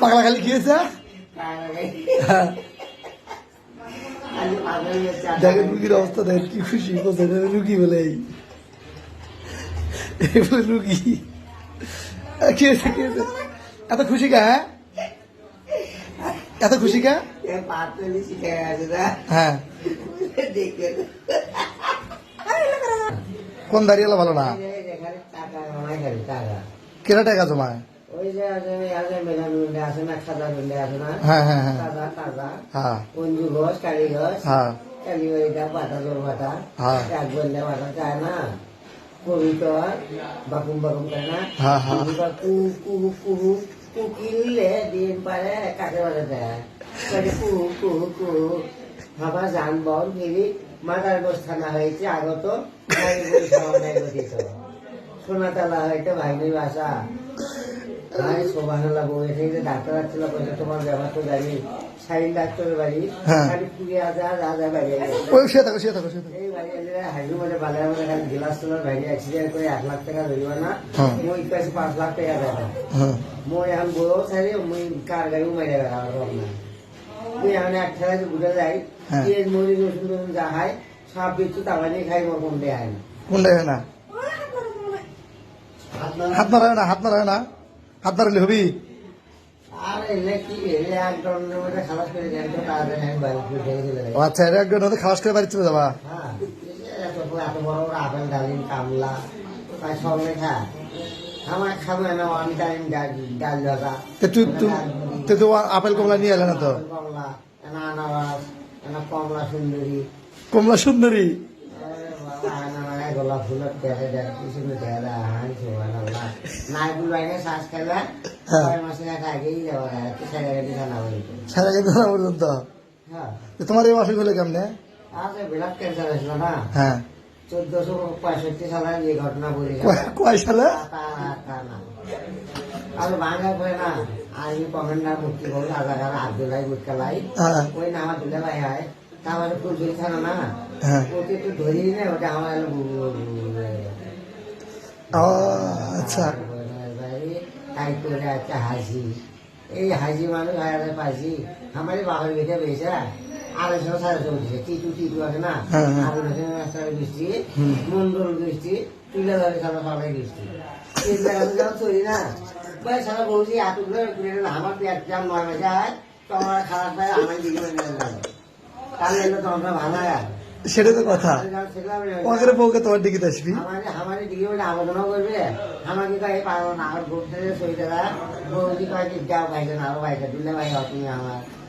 পাগলা খালি খেয়েছে? দেখেন রুগীর অবস্থা, দেখেন কি খুশি বোঝেন রুগী বলে রুগী। খেয়েছে খেয়েছে। এত খুশি কা হ্যাঁ? এত খুশি কা? হ্যাঁ। কোন দাঁড়িয়ে ভালো না? কেনা টাকা জমায়? হ্যাঁ হ্যাঁ হ্যাঁ। হ্যাঁ। হ্যাঁ। কবিতর বাকুম বাকুম করে না। কবিতর কুহু কুহু কুহু কুকিলে দিন পারে কাকে বলে দেয়? মানে কুহু কুহু কুহু ভাবা যানবাহন ফিরি মাদার গোস্থানা হয়েছে আগত। সোনাতলা হইতে ভাইনি বাসা। ভাই শোভানালা বউয়ে থেকে ডাক্তার আসছিল বলছে তোমার ব্যবহার তো গাড়ি সাইন ডাক্তারের বাড়ি। খালি পুড়ে আসা রাজা বাড়ি ওই শুয়ে থাকো শুয়ে থাকো শুয়ে থাকো। এই বাড়ি এলে হাইজু মধ্যে বাজার মধ্যে খালি গিলাস তোলার ভাইনি অ্যাক্সিডেন্ট করে এক লাখ টাকা ধরিব না। মই কাছে পাঁচ লাখ টাকা দেয় মই এখন বউ সারি মই কার গাড়ি মাইরে বেড়াবো না। মুই এখন এক ঠেলা ঘুরে যাই হ্যাঁ। মরি রসুন টসুন যা খাই সব বিচ্ছু তাওয়ানি খাই মোর কম দেয় না। হয় না। হাত না হাত না। হাত মারালে হবি? কি এলে এক মধ্যে খালাস করে বাড়ি চলে আচ্ছা যাবা? হ্যাঁ আপেল ডালিম কামলা তাই সব লেখা। আমার খাব না আমি ডালিম ডাল দাদা তে তুই আপেল কমলা নিয়ে এলে না তো? কমলা আনারস কমলা সুন্দরী। কমলা সুন্দরী? আরে আনারস, গোলাপ ফুলের দেখে দেখ কিছু দেখে দেখ হাই সুবহানাল্লাহ নাইকুল বাইনে শ্বাস খেলে হ্যাঁ। ছয় মাসে এক আগেই যাওয়া একটু ছেড়ে গেছে খানা বলতে সারা কিন্তু না পর্যন্ত হ্যাঁ। তো তোমার এই মাসে হলে কেমনে? আরে ব্লাড ক্যান্সার হয়েছিল না? হ্যাঁ। চোদ্দশো পঁয়ষট্টি সালে যে ঘটনা বলি কয়- সালে? আর বাংলা করে না আমি কমেন্ডার মুক্তি করব রাজাকার আব্দুল্লাহ গুটকালাই হ্যাঁ। ওই না আমার দুলে ভাই হয়। তারপরে ফুলঝুরি থানা না? হ্যাঁ। ওকে একটু ধরি না ওটা আমার ও আচ্ছা। তাই করে একটা হাসি। এই হাসি মানুষ পাইছি আমার বাবার বেটে বেছে আড়াইশো সাড়ে চলছে টিটু টিটু আছে না। আড়াইশো সাড়ে বৃষ্টি মন্ডল বৃষ্টি তুলে ধরে সারা সবাই বৃষ্টি চলি না। ভাই সারা বলছি এতগুলো আমার পেট জাম মাসে হয় তোমার খারাপ আমার দিকে সেটা তো কথা। ওদের বউকে তোমার দিকে আসবি।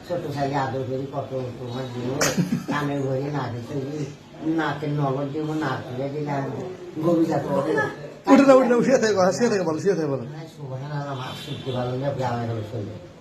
ছোট সাইজে আদর করি কত তোমার দিব। কানে ভরি নাকে চুরি নাকের নগর দিব নাক তুলে দিলাম গরু যাতে উঠে না। উঠে না শুয়ে থেকে শুয়ে থেকে বলো শুয়ে থেকে বলো। সুবাহ আমার শুনতে ভালো না আমার গেল